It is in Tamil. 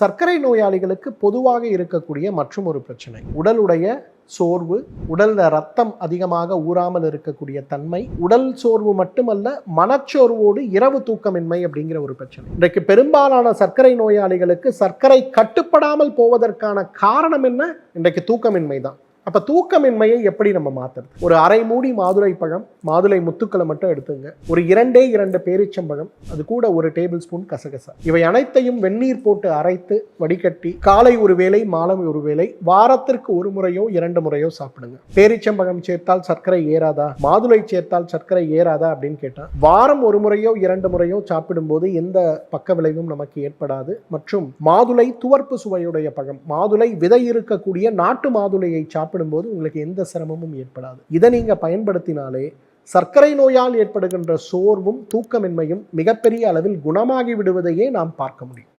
சர்க்கரை நோயாளிகளுக்கு பொதுவாக இருக்கக்கூடிய மற்றும் ஒரு பிரச்சனை. உடலுடைய சோர்வு உடல்ல ரத்தம் அதிகமாக ஊறாமல் இருக்கக்கூடிய தன்மை உடல் சோர்வு மட்டுமல்ல மனச்சோர்வோடு இரவு தூக்கமின்மை அப்படிங்கிற ஒரு பிரச்சனை. இன்றைக்கு பெரும்பாலான சர்க்கரை நோயாளிகளுக்கு சர்க்கரை கட்டுப்படாமல் போவதற்கான காரணம் என்ன? இன்றைக்கு தூக்கமின்மை தான் அப்ப தூக்கமின்மையை எப்படி நம்ம மாத்துறது? ஒரு அரை மூடி மாதுளை பழம் மாதுளை முத்துக்களை மட்டும் எடுத்துங்க. ஒரு இரண்டே இரண்டு பேரிச்சம்பழம் அது கூட ஒரு டேபிள் ஸ்பூன் கசகசா. இவை அனைத்தையும் வெந்நீர் போட்டு அரைத்து வடிகட்டி காலை ஒரு வேளை மாலை ஒரு வேளை வாரத்திற்கு ஒரு முறையோ இரண்டு முறையோ சாப்பிடுங்க. பேரிச்சம்பழம் சேர்த்தால் சர்க்கரை ஏறாதா? மாதுளை சேர்த்தால் சர்க்கரை ஏறாதா அப்படின்னு கேட்டா வாரம் ஒரு முறையோ இரண்டு முறையோ சாப்பிடும்போது எந்த பக்க விளைவும் நமக்கு ஏற்படாது. மற்றும் மாதுளை துவர்ப்பு சுவையுடைய பழம் மாதுளை விதை இருக்கக்கூடிய நாட்டு மாதுளையை சாப்பிடும்போது உங்களுக்கு எந்த சிரமமும் ஏற்படாது. இதை நீங்கள் பயன்படுத்தினாலே சர்க்கரை நோயால் ஏற்படுகின்ற சோர்வும் தூக்கமின்மையும் மிகப்பெரிய அளவில் குணமாகி விடுவதையே நாம் பார்க்க முடியும்.